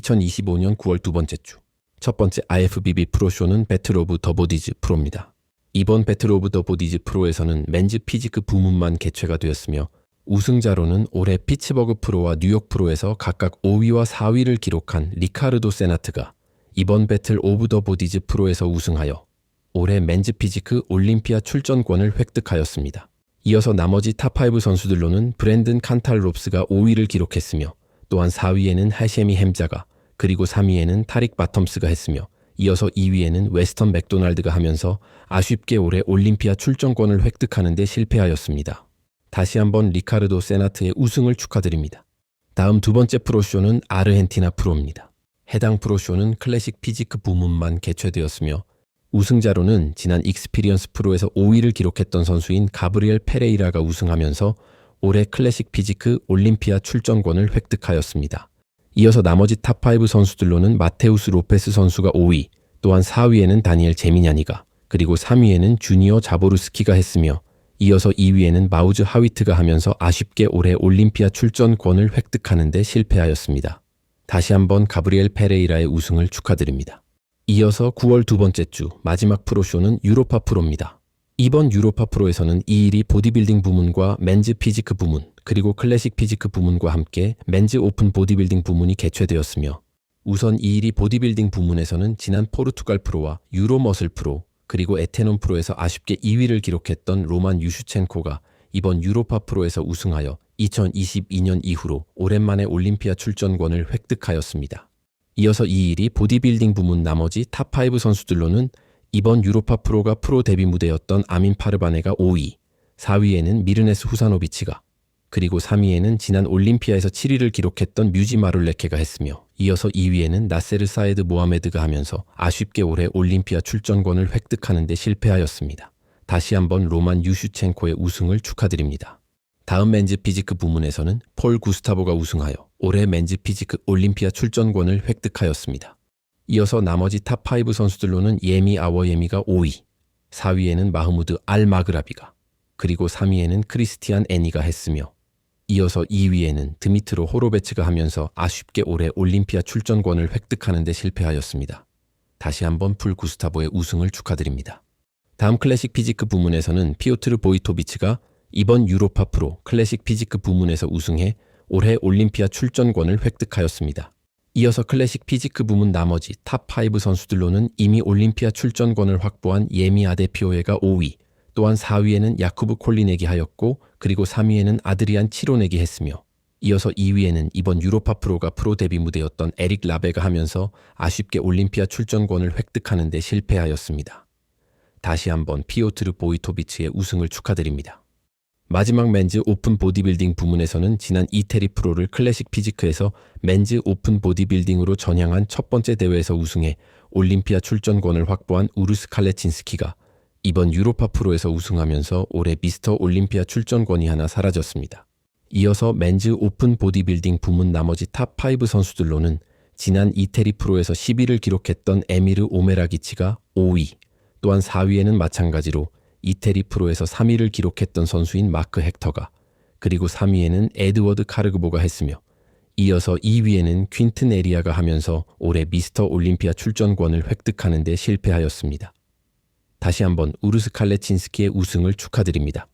2025년 9월 두 번째 주. 첫 번째 IFBB 프로쇼는 배틀 오브 더 보디즈 프로입니다. 이번 배틀 오브 더 보디즈 프로에서는 맨즈 피지크 부문만 개최가 되었으며 우승자로는 올해 피츠버그 프로와 뉴욕 프로에서 각각 5위와 4위를 기록한 리카르도 세나트가 이번 배틀 오브 더 보디즈 프로에서 우승하여 올해 맨즈 피지크 올림피아 출전권을 획득하였습니다. 이어서 나머지 탑5 선수들로는 브랜든 칸탈 롭스가 5위를 기록했으며 또한 4위에는 하셰미 햄자가 그리고 3위에는 타릭 바텀스가 했으며 이어서 2위에는 웨스턴 맥도날드가 하면서 아쉽게 올해 올림피아 출전권을 획득하는 데 실패하였습니다. 다시 한번 리카르도 세나트의 우승을 축하드립니다. 다음 두 번째 프로쇼는 아르헨티나 프로입니다. 해당 프로쇼는 클래식 피지크 부문만 개최되었으며 우승자로는 지난 익스피리언스 프로에서 5위를 기록했던 선수인 가브리엘 페레이라가 우승하면서 올해 클래식 피지크 올림피아 출전권을 획득하였습니다. 이어서 나머지 탑5 선수들로는 마테우스 로페스 선수가 5위, 또한 4위에는 다니엘 제미냐니가, 그리고 3위에는 주니어 자보르스키가 했으며 이어서 2위에는 마우즈 하위트가 하면서 아쉽게 올해 올림피아 출전권을 획득하는 데 실패하였습니다. 다시 한번 가브리엘 페레이라의 우승을 축하드립니다. 이어서 9월 두 번째 주 마지막 프로쇼는 유로파 프로입니다. 이번 유로파 프로에서는 이 일이 보디빌딩 부문과 맨즈 피지크 부문, 그리고 클래식 피지크 부문과 함께 맨즈 오픈 보디빌딩 부문이 개최되었으며 우선 이 일이 보디빌딩 부문에서는 지난 포르투갈 프로와 유로머슬 프로, 그리고 에테논 프로에서 아쉽게 2위를 기록했던 로만 유슈첸코가 이번 유로파 프로에서 우승하여 2022년 이후로 오랜만에 올림피아 출전권을 획득하였습니다. 이어서 이 일이 보디빌딩 부문 나머지 탑5 선수들로는 이번 유로파 프로가 프로 데뷔 무대였던 아민 파르바네가 5위, 4위에는 미르네스 후사노비치가, 그리고 3위에는 지난 올림피아에서 7위를 기록했던 뮤지 마룰레케가 했으며 이어서 2위에는 나세르 사에드 모하메드가 하면서 아쉽게 올해 올림피아 출전권을 획득하는 데 실패하였습니다. 다시 한번 로만 유슈첸코의 우승을 축하드립니다. 다음 맨즈 피지크 부문에서는 폴 구스타보가 우승하여 올해 맨즈 피지크 올림피아 출전권을 획득하였습니다. 이어서 나머지 탑5 선수들로는 예미 아워예미가 5위, 4위에는 마흐무드 알 마그라비가, 그리고 3위에는 크리스티안 애니가 했으며 이어서 2위에는 드미트로 호로베츠가 하면서 아쉽게 올해 올림피아 출전권을 획득하는 데 실패하였습니다. 다시 한번 풀 구스타보의 우승을 축하드립니다. 다음 클래식 피지크 부문에서는 피오트르 보이토비치가 이번 유로파 프로 클래식 피지크 부문에서 우승해 올해 올림피아 출전권을 획득하였습니다. 이어서 클래식 피지크 부문 나머지 탑5 선수들로는 이미 올림피아 출전권을 확보한 예미 아데피오에가 5위, 또한 4위에는 야쿠브 콜리네기 하였고 그리고 3위에는 아드리안 치로네기 했으며 이어서 2위에는 이번 유로파 프로가 프로 데뷔 무대였던 에릭 라베가 하면서 아쉽게 올림피아 출전권을 획득하는 데 실패하였습니다. 다시 한번 피오트르 보이토비치의 우승을 축하드립니다. 마지막 맨즈 오픈 보디빌딩 부문에서는 지난 이태리 프로를 클래식 피지크에서 맨즈 오픈 보디빌딩으로 전향한 첫 번째 대회에서 우승해 올림피아 출전권을 확보한 우르스 칼레친스키가 이번 유로파 프로에서 우승하면서 올해 미스터 올림피아 출전권이 하나 사라졌습니다. 이어서 맨즈 오픈 보디빌딩 부문 나머지 탑5 선수들로는 지난 이태리 프로에서 10위를 기록했던 에미르 오메라기치가 5위, 또한 4위에는 마찬가지로 이태리 프로에서 3위를 기록했던 선수인 마크 헥터가 그리고 3위에는 에드워드 카르그보가 했으며 이어서 2위에는 퀸튼 에리아가 하면서 올해 미스터 올림피아 출전권을 획득하는 데 실패하였습니다. 다시 한번 우르스 칼레친스키의 우승을 축하드립니다.